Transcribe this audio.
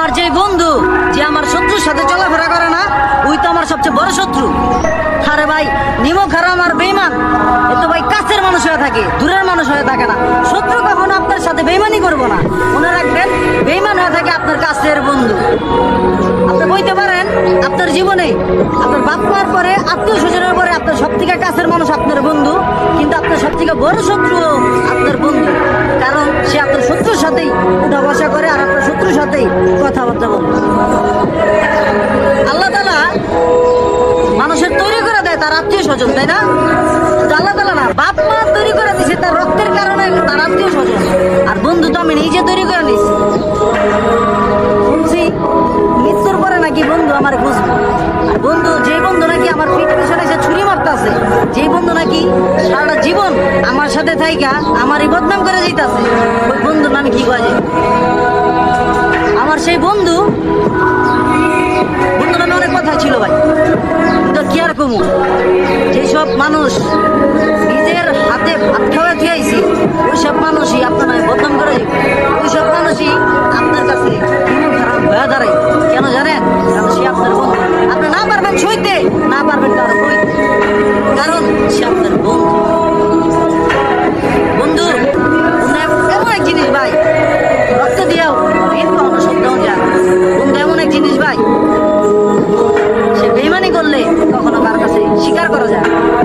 আমার যে বন্ধু, যে আমার শত্রুর সাথে চলাফেরা করে না, ওই তো আমার সবচেয়ে বড় শত্রু। আরে ভাই, নিমক হারাম আর বেইমান। এ তো ভাই কাছের মানুষ হয়ে থাকে, দূরের মানুষ হয়ে থাকে না। শত্রু কখনো আপনার সাথে বেইমানি করব না। মনে রাখবেন, বেইমান হয়ে থাকে আপনার কাছের বন্ধু। আপনি বলতে পারেন, আপনার জীবনে আপনার বাপ মার পরে, আত্মীয় স্বজনের পরে আপনার সব থেকে কাছের মানুষ আপনার বন্ধু, কিন্তু আপনার সব থেকে বড় শত্রু সাথেই কথাবার্তা বলে। আল্লাহ তালা মানুষের তৈরি করে দেয় তার আত্মীয় স্বজন, তাই না? আল্লাহ তালা না, বাপ মা তৈরি করে দিছে তার রক্তের কারণে তার আত্মীয় স্বজন। আর বন্ধু তো আমি নিজে তৈরি করে নিছি শুনছি, মৃত্যুর পরে নাকি বন্ধু আমার বুঝব আর বন্ধু, যে বন্ধু নাকি আমার পিঠ পিছনে এসে ছুরি মারতাছে, যে বন্ধু নাকি সারাটা জীবন আমার সাথে থাইকা, আমারই বদনাম করে যাইতাছে ওই বন্ধুর নাম কি কয় আমার সেই বন্ধু। বন্ধু নামে অনেক কথা ছিল ভাই। তো কি আর কমু? যেসব মানুষ নিজের হাতে ভাত খাওয়া খেয়েছি করা যায়।